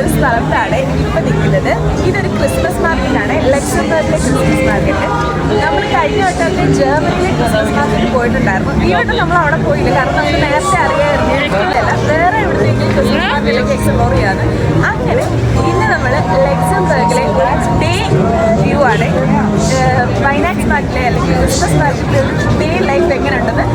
ഒരു സ്ഥലത്താണ് ഇപ്പൊ നിൽക്കുന്നത്. ഇതൊരു ക്രിസ്മസ് മാർക്കറ്റ് ആണ്. ലക്സംബർഗിലെ ക്രിസ്മസ് മാർക്കറ്റ് നമ്മൾ കഴിഞ്ഞ വട്ടത്തെ ജർമ്മനിയിലെ ക്രിസ്മസ് മാർക്കറ്റ് പോയിട്ടുണ്ടായിരുന്നു. ഈ വട്ടം നമ്മൾ അവിടെ പോയില്ല. കാരണം നമുക്ക് നേരത്തെ അറിയാമായിരുന്നു. വേറെ എവിടെയെങ്കിലും ക്രിസ്മസ് മാർക്കറ്റിലേക്ക് എക്സ്പ്ലോർ ചെയ്യാതെ അങ്ങനെ ഇന്ന് നമ്മൾ ലക്സംബർഗിലെ ഡേ വ്യൂ ആണ്. വൈനാക്സ് മാർക്കറ്റിലെ അല്ലെങ്കിൽ ക്രിസ്മസ് മാർക്കറ്റിലെ ഡേ ലൈഫ് എങ്ങനെയുണ്ടെന്ന്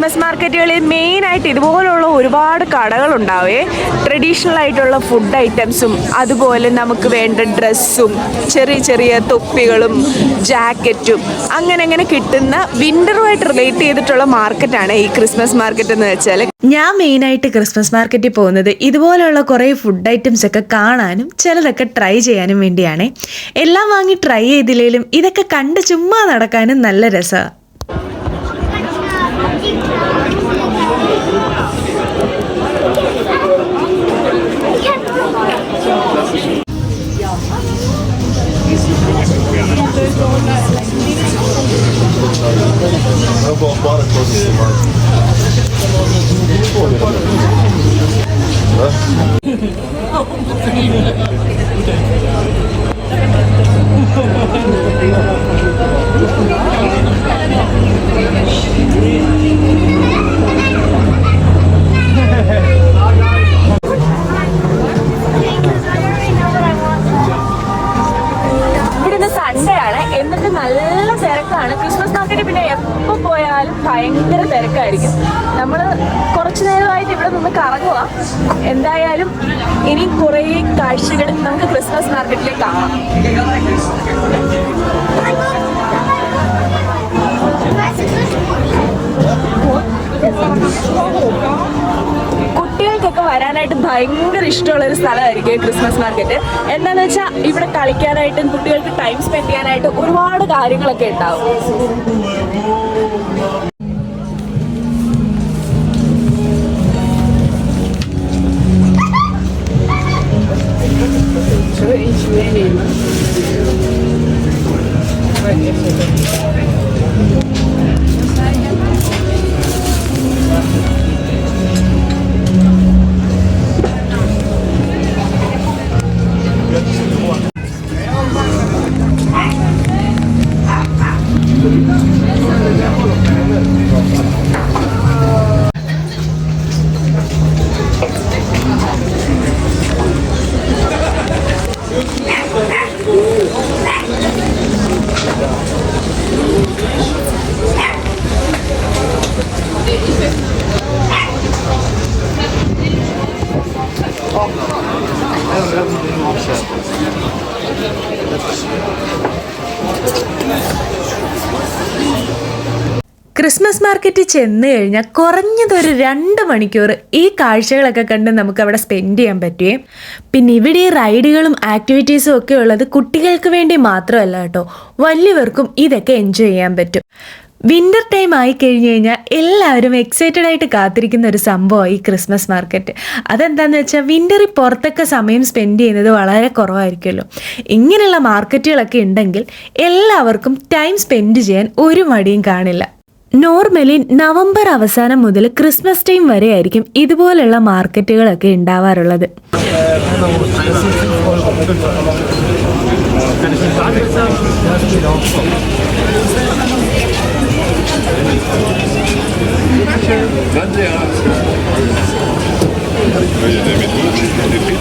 ക്രിസ്മസ് മാർക്കറ്റുകളിൽ മെയിനായിട്ട് ഇതുപോലുള്ള ഒരുപാട് കടകളുണ്ടാവേ. ട്രഡീഷണൽ ആയിട്ടുള്ള ഫുഡ് ഐറ്റംസും അതുപോലെ നമുക്ക് വേണ്ട ഡ്രസ്സും ചെറിയ ചെറിയ തൊപ്പികളും ജാക്കറ്റും അങ്ങനെ അങ്ങനെ കിട്ടുന്ന വിന്ററുമായിട്ട് റിലേറ്റ് ചെയ്തിട്ടുള്ള മാർക്കറ്റാണ് ഈ ക്രിസ്മസ് മാർക്കറ്റ് എന്ന് വെച്ചാൽ ഞാൻ മെയിനായിട്ട് ക്രിസ്മസ് മാർക്കറ്റിൽ പോകുന്നത് ഇതുപോലുള്ള കുറേ ഫുഡ് ഐറ്റംസ് ഒക്കെ കാണാനും ചിലതൊക്കെ ട്രൈ ചെയ്യാനും വേണ്ടിയാണ്. എല്ലാം വാങ്ങി ട്രൈ ചെയ്തില്ലെങ്കിലും ഇതൊക്കെ കണ്ട് ചുമ്മാ നടക്കാനും നല്ല രസമാണ് Eu vou embora todos os semanas. നല്ല തിരക്കാണ്. ക്രിസ്മസ് മാർക്കറ്റ് പിന്നെ എപ്പോൾ പോയാലും ഭയങ്കര തിരക്കായിരിക്കും. നമ്മൾ കുറച്ച് നേരമായിട്ട് ഇവിടെ നിന്ന് കറങ്ങുക എന്തായാലും ഇനി കുറേ കാഴ്ചകൾ നമുക്ക് ക്രിസ്മസ് മാർക്കറ്റിലേക്ക് കാണാം. ഭയങ്കര ഇഷ്ടമുള്ള ഒരു സ്ഥലമായിരിക്കും ക്രിസ്മസ് മാർക്കറ്റ് എന്താണെന്ന് വെച്ചാൽ ഇവിടെ കളിക്കാനായിട്ടും കുട്ടികൾക്ക് ടൈം സ്പെൻഡ് ചെയ്യാനായിട്ടും ഒരുപാട് കാര്യങ്ങളൊക്കെ ഉണ്ടാവും. ക്രിസ്മസ് മാർക്കറ്റിൽ ചെന്ന് കഴിഞ്ഞാൽ കുറഞ്ഞതൊരു രണ്ട് മണിക്കൂർ ഈ കാഴ്ചകളൊക്കെ കണ്ട് നമുക്ക് അവിടെ സ്പെൻഡ് ചെയ്യാൻ പറ്റുകയും പിന്നെ ഇവിടെ റൈഡുകളും ആക്ടിവിറ്റീസും ഒക്കെ ഉള്ളത് കുട്ടികൾക്ക് വേണ്ടി മാത്രമല്ല കേട്ടോ. വലിയവർക്കും ഇതൊക്കെ എൻജോയ് ചെയ്യാൻ പറ്റും. വിന്റർ ടൈം ആയി കഴിഞ്ഞു കഴിഞ്ഞാൽ എല്ലാവരും എക്സൈറ്റഡ് ആയിട്ട് കാത്തിരിക്കുന്ന ഒരു സംഭവമാണ് ഈ ക്രിസ്മസ് മാർക്കറ്റ് അതെന്താണെന്ന് വെച്ചാൽ വിന്ററിൽ പുറത്തൊക്കെ സമയം സ്പെൻഡ് ചെയ്യുന്നത് വളരെ കുറവായിരിക്കുമല്ലോ. ഇങ്ങനെയുള്ള മാർക്കറ്റുകളൊക്കെ ഉണ്ടെങ്കിൽ എല്ലാവർക്കും ടൈം സ്പെൻഡ് ചെയ്യാൻ ഒരു മടിയും കാണില്ല. നോർമലി നവംബർ അവസാനം മുതൽ ക്രിസ്മസ് ടൈം വരെ ആയിരിക്കും ഇതുപോലുള്ള മാർക്കറ്റുകളൊക്കെ ഉണ്ടാവാറുള്ളത്. 21. Öyle demedim. Repeat.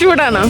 ചൂടാണോ?